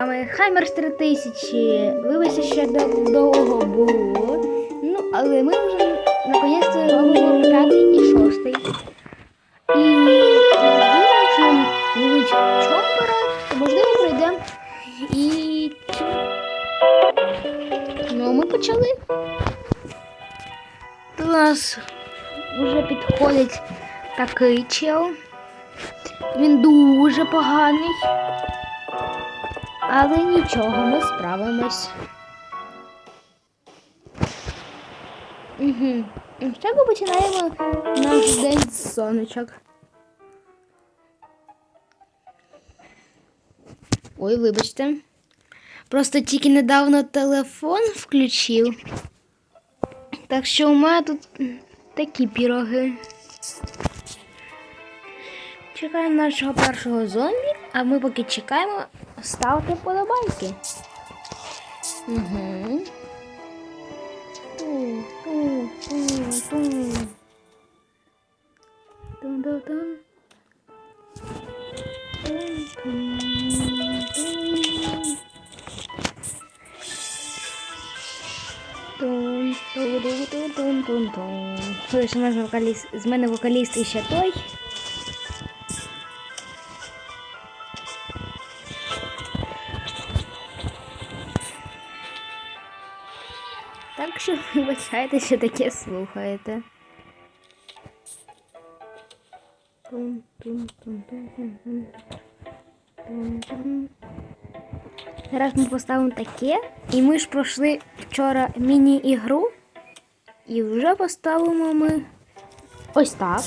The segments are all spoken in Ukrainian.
Саме Хаймерс 3000. Вибачте, що довго було. Ну, але ми вже наконець робимо п'ятий і шостий. І можливо, якщо нам чомпера, то можливо пройдемо і. Ну, ми почали. До нас вже підходить такий чел. Він дуже поганий. Але нічого, ми справимось. Угу. Що ми починаємо наш день з сонечок. Ой, вибачте. Просто тільки недавно телефон включив. Так що у мене тут такі піроги. Чекаємо нашого першого зомбі, а ми поки чекаємо, ставте вподобайки. Угу. Ту, ту, ту, ту. Тун-тун-тун. Тун-тун-тун. Тун, ту-ду-ду-тун-тун-тун. Слухай, що мене вокаліст, з мене вокаліст іще той. Що вибачайте, що таке слухаєте. Зараз ми поставимо таке. І ми ж пройшли вчора міні-ігру. І вже поставимо ми ось так.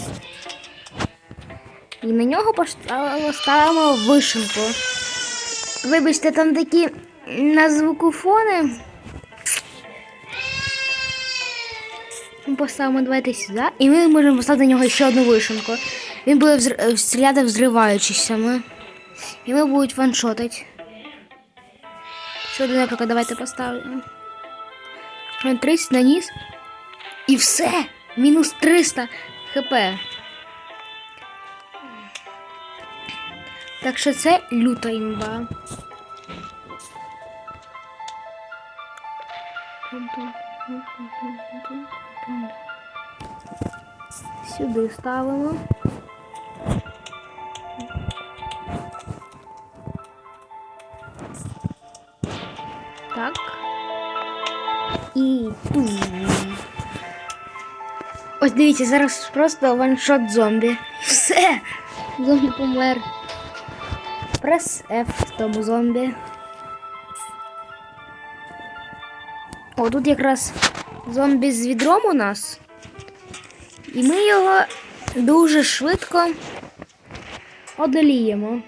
І на нього постав- поставимо вишенку. Вибачте, там такі на звукофони. Ми поставимо давайте сюди. І ми можемо поставити на нього ще одну вишенку. Він буде взр- е, стріляти взриваючись. І ми будуть ваншотити. Сюди, наприклад, давайте поставимо. Він 30 наніс. І все! Мінус 300 хп. Так що це люта імба. Сюди ставимо. Так. І. Ось дивіться, зараз просто ваншот зомбі. Все! Зомбі помер. Прес F в тому зомбі. О, тут якраз зомбі з відром у нас. І ми його дуже швидко одоліємо.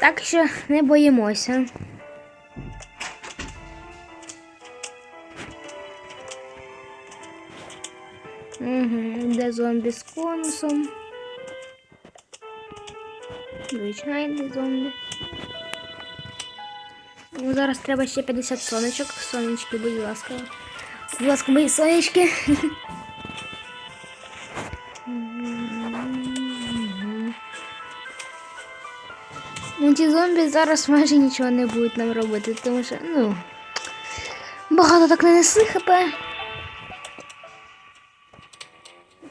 Так що не боїмося. Угу, де зомбі з конусом. Звичайний зомбі. Ну, зараз треба ще 50 сонечок. Сонечки, будь ласка. Будь ласка, мої сонечки. Ну, ті зомбі зараз майже нічого не будуть нам робити, тому що, ну, багато так не несли хп.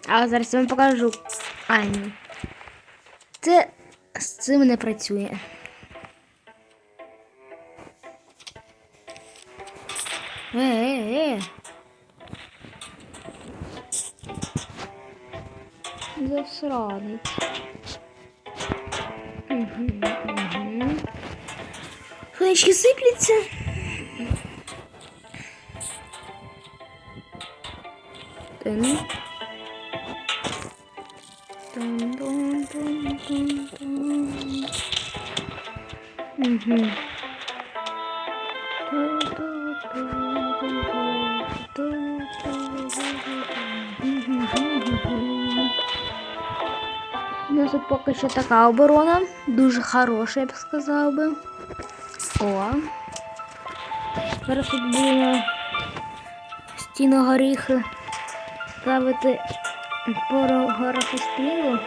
А зараз я вам покажу. А, ні. Це з цим не працює. Е, е, е. Засранець. Угу, угу. Сонечки сипляться. Тин. Тун-тун-тун-тун-тун. Мгм. У нас тут поки що така оборона. Дуже хороша, я б сказав би. О. Зараз тут будемо стіну горіхи ставити пору гороху стрілу.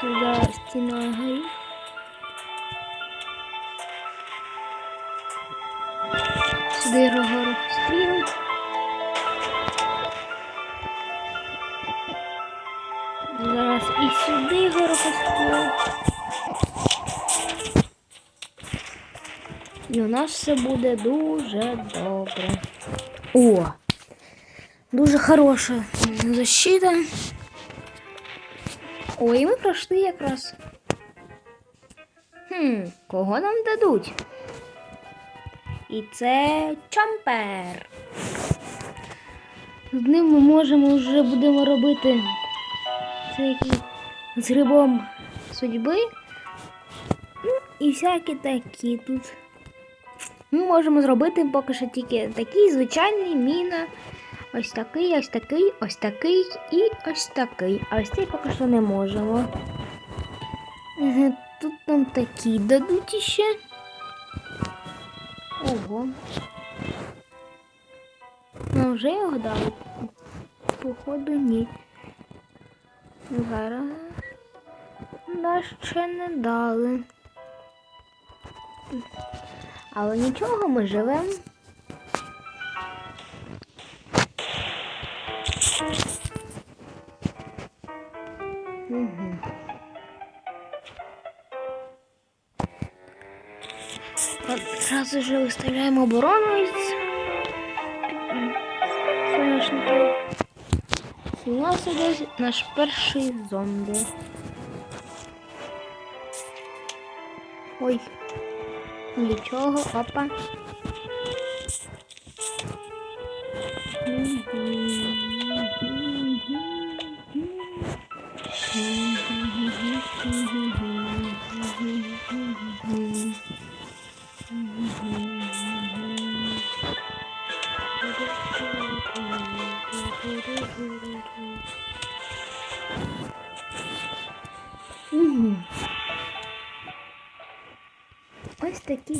Сюди стіна горіх. Зараз і сюди горохостріл. І у нас все буде дуже добре. О! Дуже хороша защита. Ой, ми пройшли якраз. Хм, кого нам дадуть? І це чампер. З ним ми можемо вже будемо робити це який з грибом судьби. Ну, і всякі такі тут. Ми можемо зробити поки що тільки такий звичайний міна. Ось такий, ось такий, ось такий і ось такий. А ось цей поки що не можемо. Тут нам такі дадуть іще. Ого. Ну вже його дали. Походу ні. Зараз нас ще не дали. Але нічого, ми живемо. Угу. Одразу же виставляємо оборону у нас іде наш перший зомбі. Ой. Нічого, опа. Мгм.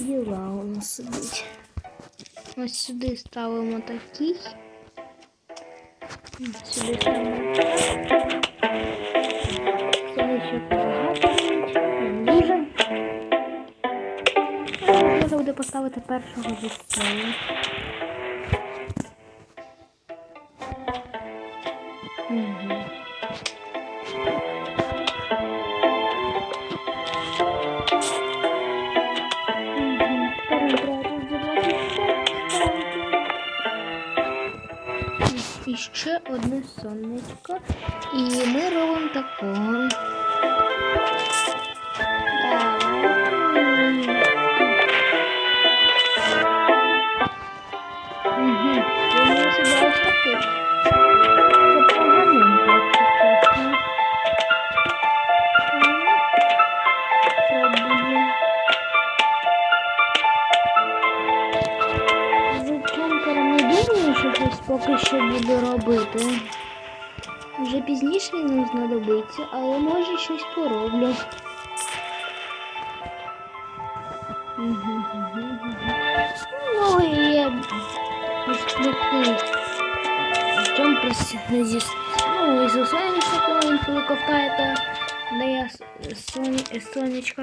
Діла у нас сидить. Ось сюди ставимо такий. Сюди ставимо. Сюди ще багато. Не. Можна буде поставити першого зі сцени. Сонечко. І ми робимо такого. Пізніше він нам знадобиться, але може щось пороблю. Ну і є ось такий чомпер з- зі с- ну, із сонячника, він коли ковтає, то дає с- соні- сонечко.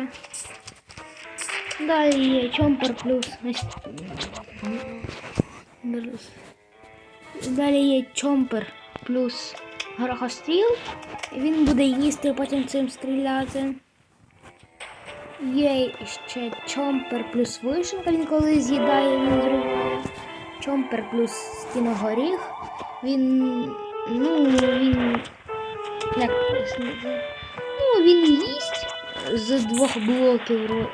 Далі є чомпер плюс. ось Зараз. Далі є чомпер плюс горохостріл. І Він буде їсти, потім цим стріляти. Є ще чомпер плюс вишенка, він коли з'їдає, він зриває. Чомпер плюс стіногоріх. Він. Ну, він. Як пояснити? Ну, він їсть з двох блоків,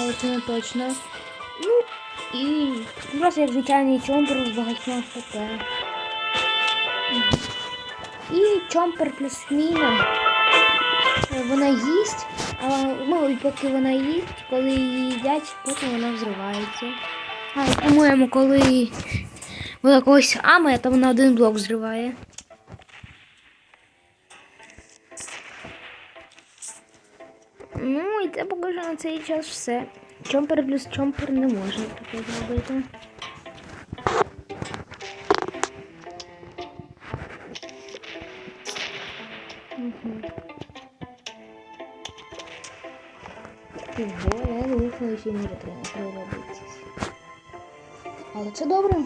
але це не точно. Ну, і просто як звичайний чомпер з багатьма хп. І чомпер плюс міна. Е, Вона їсть, а ну, поки вона їсть, коли її їдять, потім вона взривається. А, по-моєму, коли вона когось амає, то вона один блок зриває. Ну, і це поки на цей час все. Чомпер плюс чомпер не можна таке зробити. Може треба робити. Але це добре.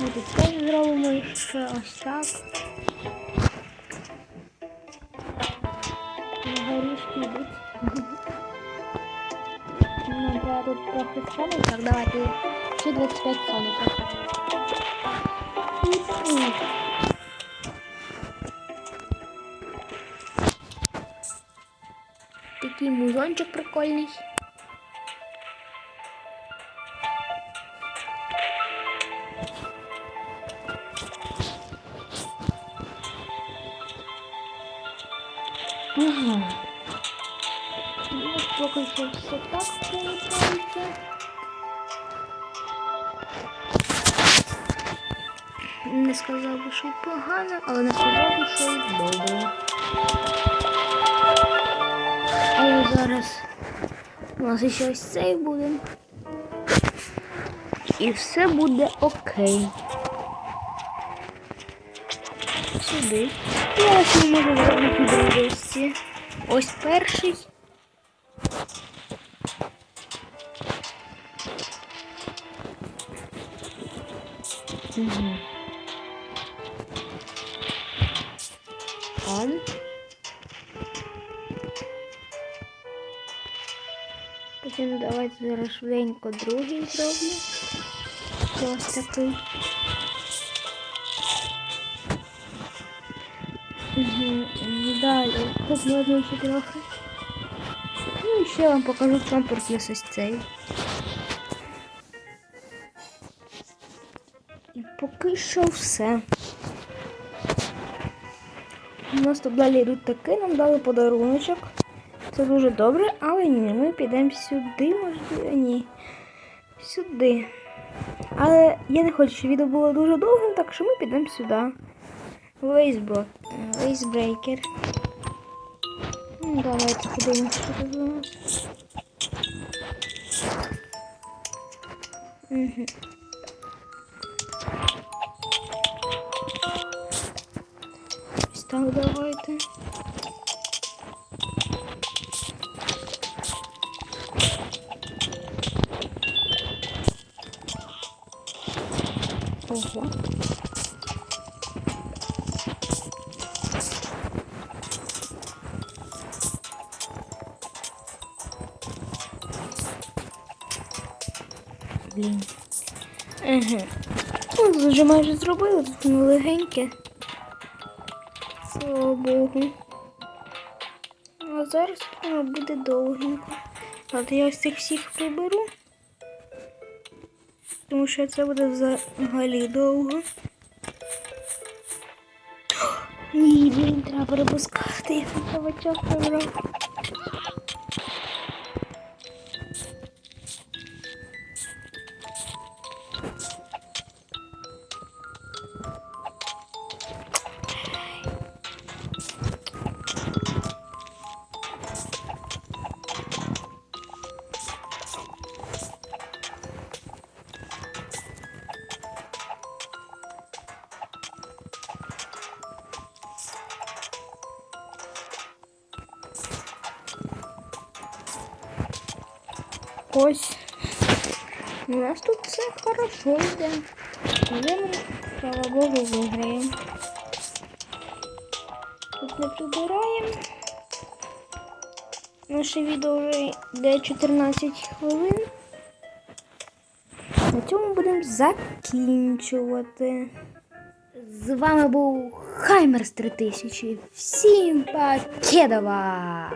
Ми тут теж зробимо ще ось так. Горішки йдуть. Нам треба тут трохи сонечок. Давайте ще 25 сонечок. Такий музончик прикольний. Ага. Ну, поки що все так виходить. Не сказав би, що погано, але не сказав би, що й добре. Але зараз у нас ще ось цей буде. І все буде окей. Сюди. Зараз ми можемо зробити дорожці. Ось перший. Угу. Зараз швиденько другий зроблю. Ось такий. Угу. Далі. Можна ще трохи. Ну і ще вам покажу комплекс ось цей. І поки що все. У нас тут далі йдуть таки, нам дали подаруночок. Це дуже добре, але ні, ми підемо сюди, можливо, ні. Сюди. Але я не хочу, щоб відео було дуже довгим, так що ми підемо сюди. Вейсбро... Вейсбрейкер. Ну, давайте подивимося, що тут у. Угу. Ось так давайте. Ого. Блін. Ага. Ну, вже майже зробили, тут легеньке. Слава Богу. А зараз буде довгенько. От я ось цих всіх приберу. Тому що це буде взагалі довго. Ні, блін, треба перепускати, я на кабачок Ось. У нас тут все хорошо йде. Але ми, слава Богу, виграємо. Тут не прибираємо. Наше відео вже йде 14 хвилин. На цьому будемо закінчувати. З вами був Хаймерс 3000. Всім покедова!